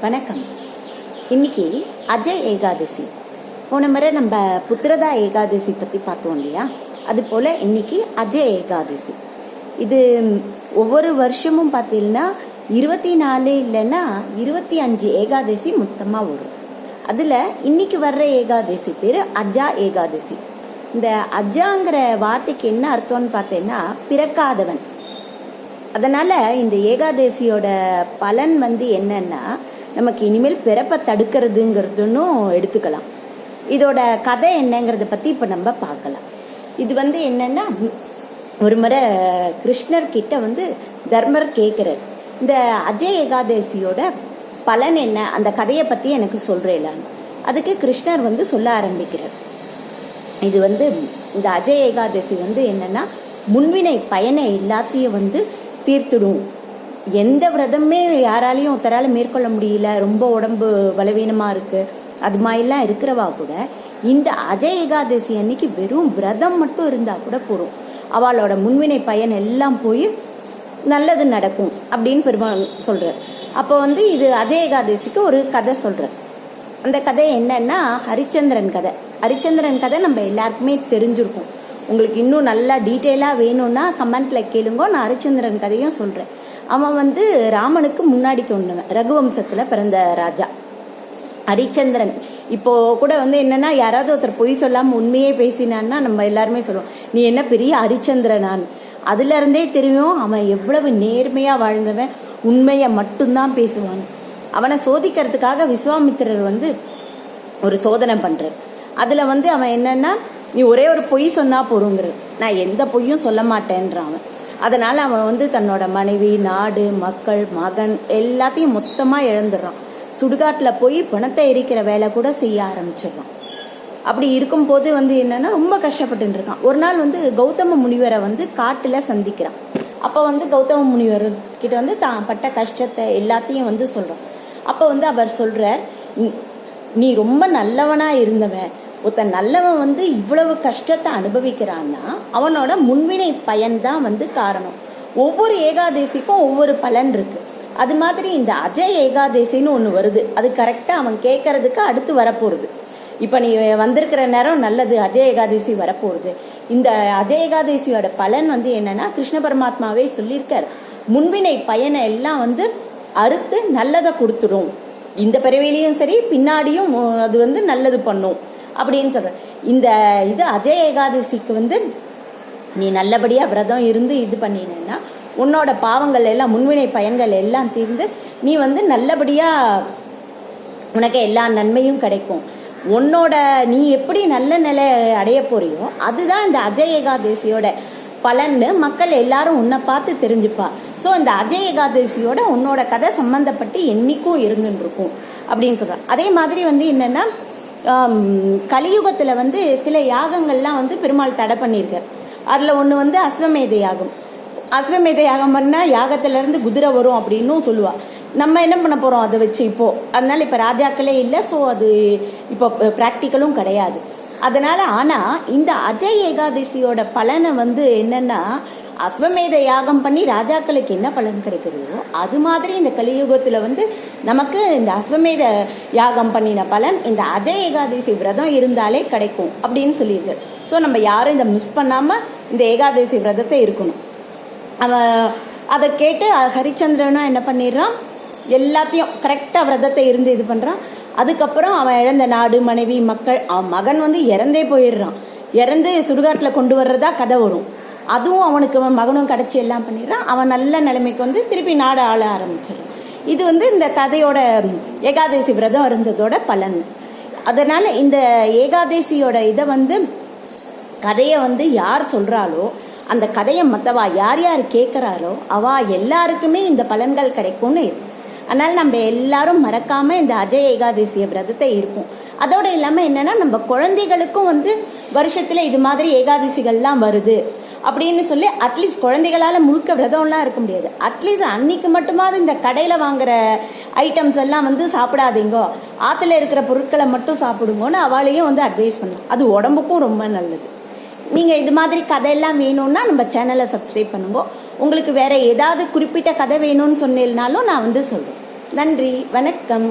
வணக்கம். இன்னைக்கு அஜய் ஏகாதசி. போன முறை நம்ம புத்திரதா ஏகாதசி பற்றி பார்த்தோம் இல்லையா? அது போல் இன்னைக்கு அஜய் ஏகாதசி. இது ஒவ்வொரு வருஷமும் பார்த்தீங்கன்னா இருபத்தி நாலு இல்லைன்னா இருபத்தி அஞ்சு ஏகாதசி மொத்தமாக வரும். அதில் இன்னைக்கு வர்ற ஏகாதசி பேர் அஜா ஏகாதசி. இந்த அஜாங்கிற வார்த்தைக்கு என்ன அர்த்தம்னு பார்த்தீங்கன்னா பிறக்காதவன். அதனால் இந்த ஏகாதசியோட பலன் வந்து என்னன்னா நமக்கு இனிமேல் பிறப்பை தடுக்கிறதுங்கிறதுன்னும் எடுத்துக்கலாம். இதோட கதை என்னங்கிறத பத்தி இப்ப நம்ம பார்க்கலாம். இது வந்து என்னன்னா ஒரு முறை கிருஷ்ணர் கிட்ட வந்து தர்மர் கேட்கிறார் இந்த அஜய் ஏகாதசியோட பலன் என்ன? அந்த கதையை பத்தி எனக்கு சொல்றேன் அதுக்கு கிருஷ்ணர் வந்து சொல்ல ஆரம்பிக்கிறார். இது வந்து இந்த அஜய் ஏகாதசி வந்து என்னன்னா முன்வினை பயனை எல்லாத்தையும் வந்து தீர்த்துடும். எந்த விரதமே யாராலையும் ஒருத்தரால மேற்கொள்ள முடியல. ரொம்ப உடம்பு பலவீனமா இருக்கு. அது மாதிரிலாம் இருக்கிறவா கூட இந்த அஜய் ஏகாதசி அன்னைக்கு வெறும் விரதம் மட்டும் இருந்தா கூட போறோம் அவளோட முன்வினை பயன் எல்லாம் போய் நல்லது நடக்கும் அப்படின்னு பெருமாள் சொல்கிறார் அப்போ வந்து இது அஜய் ஏகாதசிக்கு ஒரு கதை சொல்றார். அந்த கதை என்னன்னா ஹரிச்சந்திரன் கதை. ஹரிச்சந்திரன் கதை நம்ம எல்லாருக்குமே தெரிஞ்சிருக்கும். உங்களுக்கு இன்னும் நல்லா டீட்டெயிலாக வேணும்னா கமெண்ட்ல கேளுங்க. நான் ஹரிச்சந்திரன் கதையும் சொல்றேன். அவன் வந்து ராமனுக்கு முன்னாடி தோணுவன் ரகுவம்சத்துல பிறந்த ராஜா. ஹரிச்சந்திரன். இப்போ கூட வந்து என்னன்னா யாராவது ஒருத்தர் பொய் சொல்லாம உண்மையே பேசினான்னா நம்ம எல்லாருமே சொல்லுவோம் நீ என்ன பெரிய ஹரிச்சந்திரனான்? அதுல இருந்தே தெரியும் அவன் எவ்வளவு நேர்மையா வாழ்ந்தவன் உண்மையை மட்டும்தான் பேசுவான். அவனை சோதிக்கிறதுக்காக விஸ்வாமித்திரர் வந்து ஒரு சோதனை பண்றார். அதுல வந்து அவன் என்னன்னா நீ ஒரே ஒரு பொய் சொன்னா போறோங்கிறது நான் எந்த பொய்யும் சொல்ல மாட்டேன்றான் அவன். அதனால் அவன் வந்து தன்னோட மனைவி நாடு மக்கள் மகன் எல்லாத்தையும் மொத்தமாக இழந்துடுறான். சுடுகாட்டில் போய் பணத்தை எரிக்கிற வேலை கூட செய்ய ஆரம்பிச்சிடுறான். அப்படி இருக்கும்போது வந்து என்னென்னா ரொம்ப கஷ்டப்பட்டு இருக்கான். ஒரு நாள் வந்து கௌதம முனிவரை வந்து காட்டில் சந்திக்கிறான். அப்போ வந்து கௌதம முனிவர் கிட்ட வந்து தான் பட்ட கஷ்டத்தை எல்லாத்தையும் வந்து சொல்கிறான் அப்போ வந்து அவர் சொல்கிறார் "நீ- ரொம்ப நல்லவனாக இருந்தவன். ஒருத்தன் நல்லவன் வந்து இவ்வளவு கஷ்டத்தை அனுபவிக்கிறான்னா அவனோட முன்வினை பயன்தான் வந்து காரணம். ஒவ்வொரு ஏகாதசிக்கும் ஒவ்வொரு பலன் இருக்கு. அது மாதிரி இந்த அஜய் ஏகாதசின்னு ஒன்று வருது. அது கரெக்டாக அவன் கேட்கறதுக்கு அடுத்து வரப்போகிறது இப்போ நீ வந்திருக்கிற நேரம் நல்லது அஜய் ஏகாதசி வரப்போகுது. இந்த அஜய் ஏகாதசியோட பலன் வந்து என்னன்னா கிருஷ்ண பரமாத்மாவே சொல்லியிருக்கார். முன்வினை பயனை எல்லாம் வந்து அறுத்து நல்லதை கொடுத்துடும். இந்த பிறவிலையும் சரி பின்னாடியும் அது வந்து நல்லது பண்ணும். அப்படின்னு சொல்கிறேன் இந்த இது அஜய் ஏகாதசிக்கு வந்து நீ நல்லபடியாக விரதம் இருந்து இது பண்ணினேன்னா உன்னோட பாவங்கள் எல்லாம் முன்வினை பயன்கள் எல்லாம் தீர்ந்து நீ வந்து நல்லபடியாக உனக்கு எல்லா நன்மையும் கிடைக்கும். உன்னோட நீ எப்படி நல்ல நிலை அடைய போறியோ அதுதான் இந்த அஜய் ஏகாதசியோட பலன்னு மக்கள் எல்லாரும் உன்னை பார்த்து தெரிஞ்சுப்பா. ஸோ இந்த அஜய் ஏகாதசியோட உன்னோட கதை சம்மந்தப்பட்டு என்னைக்கும் இருந்துன்னு இருக்கும் அப்படின்னு சொல்றான். அதே மாதிரி வந்து என்னென்னா கலியுகத்தில் வந்து சில யாகங்கள்லாம் வந்து பெருமாள் தடை பண்ணியிருக்கார் அதில் ஒன்று வந்து அஸ்வமேத யாகம். அஸ்வமேத யாகம் பண்ணால் யாகத்திலேருந்து குதிரை வரும் அப்படின்னும் சொல்லுவாள் நம்ம என்ன பண்ண போகிறோம் அதை வச்சு இப்போது அதனால் இப்போ ராஜாக்களே இல்லை ஸோ அது இப்போ ப்ராக்டிக்கலும் கிடையாது. அதனால் ஆனால் இந்த அஜய் ஏகாதசியோட பலனை வந்து என்னென்னா அஸ்வமேத யாகம் பண்ணி ராஜாக்களுக்கு என்ன பலன் கிடைக்கிறதோ அது மாதிரி இந்த கலியுகத்துல வந்து நமக்கு இந்த அஸ்வமேத யாகம் பண்ணின பலன் இந்த அஜய் ஏகாதசி விரதம் இருந்தாலே கிடைக்கும் அப்படின்னு சொல்லியிருக்கு ஸோ நம்ம யாரும் இதை மிஸ் பண்ணாம இந்த ஏகாதசி விரதத்தை இருக்கணும். அவன் அதை கேட்டு ஹரிச்சந்திரனும் என்ன பண்ணிடுறான்? எல்லாத்தையும் கரெக்டாக விரதத்தை இருந்து இது பண்ணுறான் அதுக்கப்புறம் அவன் இழந்த நாடு மனைவி மக்கள் அவன் மகன் வந்து இறந்தே போயிடுறான். இறந்து சுடுகாட்டில் கொண்டு வர்றதா கதை வரும். அதுவும் அவனுக்கு மகனும் கிடச்சி எல்லாம் பண்ணிடுறான். அவன் நல்ல நிலைமைக்கு வந்து திருப்பி நாடு ஆள ஆரம்பிச்சிடும் இது வந்து இந்த கதையோட ஏகாதசி விரதம் இருந்ததோட பலன். அதனால இந்த ஏகாதசியோட இதை வந்து கதையை வந்து யார் சொல்கிறாளோ அந்த கதையை மத்தவா யார் யார் கேட்குறாரோ அவா எல்லாருக்குமே இந்த பலன்கள் கிடைக்கும்னு இருக்கு. அதனால நம்ம எல்லாரும் மறக்காம இந்த அஜய் ஏகாதசிய விரதத்தை இருப்போம். அதோட இல்லாமல் என்னென்னா நம்ம குழந்தைகளுக்கும் வந்து வருஷத்தில் இது மாதிரி ஏகாதசிகள்லாம் வருது. அப்படின்னு சொல்லி அட்லீஸ்ட் குழந்தைகளால் முழுக்க விரதம்லாம் இருக்க முடியாது. அட்லீஸ்ட் அன்னைக்கு மட்டுமாவது இந்த கடையில் வாங்குற ஐட்டம்ஸ் எல்லாம் வந்து சாப்பிடாதீங்கோ. ஆற்றுல இருக்கிற பொருட்களை மட்டும் சாப்பிடுங்கன்னு அவளையும் வந்து அட்வைஸ் பண்ணலாம் அது உடம்புக்கும் ரொம்ப நல்லது. நீங்கள் இது மாதிரி கதையெல்லாம் வேணும்னா நம்ம சேனலை சப்ஸ்கிரைப் பண்ணுங்க. உங்களுக்கு வேற ஏதாவது குறிப்பிட்ட கதை வேணும்னு சொன்னேன்னாலும் நான் வந்து சொல்கிறேன் நன்றி வணக்கம்.